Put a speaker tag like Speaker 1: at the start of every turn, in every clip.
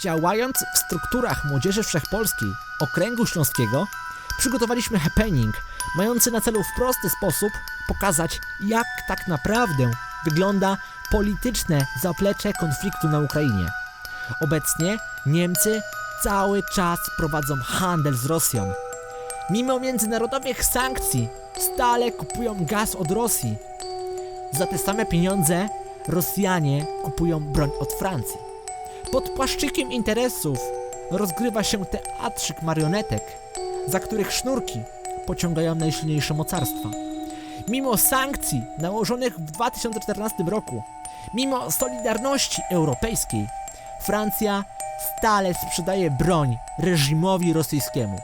Speaker 1: Działając w strukturach Młodzieży Wszechpolskiej Okręgu Śląskiego, przygotowaliśmy happening mający na celu w prosty sposób pokazać, jak tak naprawdę wygląda polityczne zaplecze konfliktu na Ukrainie. Obecnie Niemcy cały czas prowadzą handel z Rosją. Mimo międzynarodowych sankcji stale kupują gaz od Rosji. Za te same pieniądze Rosjanie kupują broń od Francji. Pod płaszczykiem interesów rozgrywa się teatrzyk marionetek, za których sznurki pociągają najsilniejsze mocarstwa. Mimo sankcji nałożonych w 2014 roku, mimo solidarności europejskiej, Francja stale sprzedaje broń reżimowi rosyjskiemu.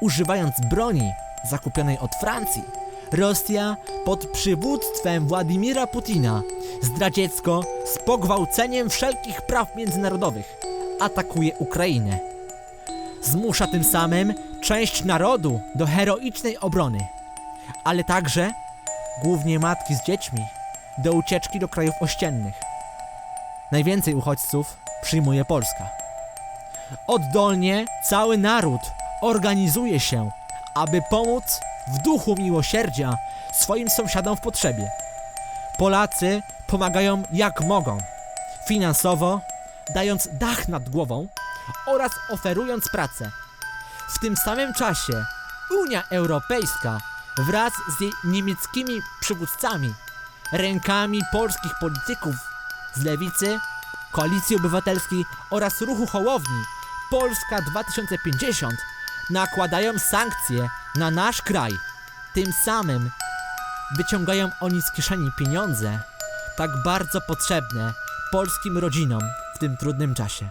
Speaker 1: Używając broni zakupionej od Francji, Rosja pod przywództwem Władimira Putina zdradziecko z pogwałceniem wszelkich praw międzynarodowych atakuje Ukrainę. Zmusza tym samym część narodu do heroicznej obrony, ale także, głównie matki z dziećmi, do ucieczki do krajów ościennych. Najwięcej uchodźców przyjmuje Polska. Oddolnie cały naród organizuje się, aby pomóc w duchu miłosierdzia swoim sąsiadom w potrzebie. Polacy pomagają jak mogą, finansowo, dając dach nad głową oraz oferując pracę. W tym samym czasie Unia Europejska wraz z jej niemieckimi przywódcami, rękami polskich polityków z lewicy, Koalicji Obywatelskiej oraz ruchu Hołowni Polska 2050 nakładają sankcje na nasz kraj. Tym samym wyciągają oni z kieszeni pieniądze, tak bardzo potrzebne polskim rodzinom w tym trudnym czasie.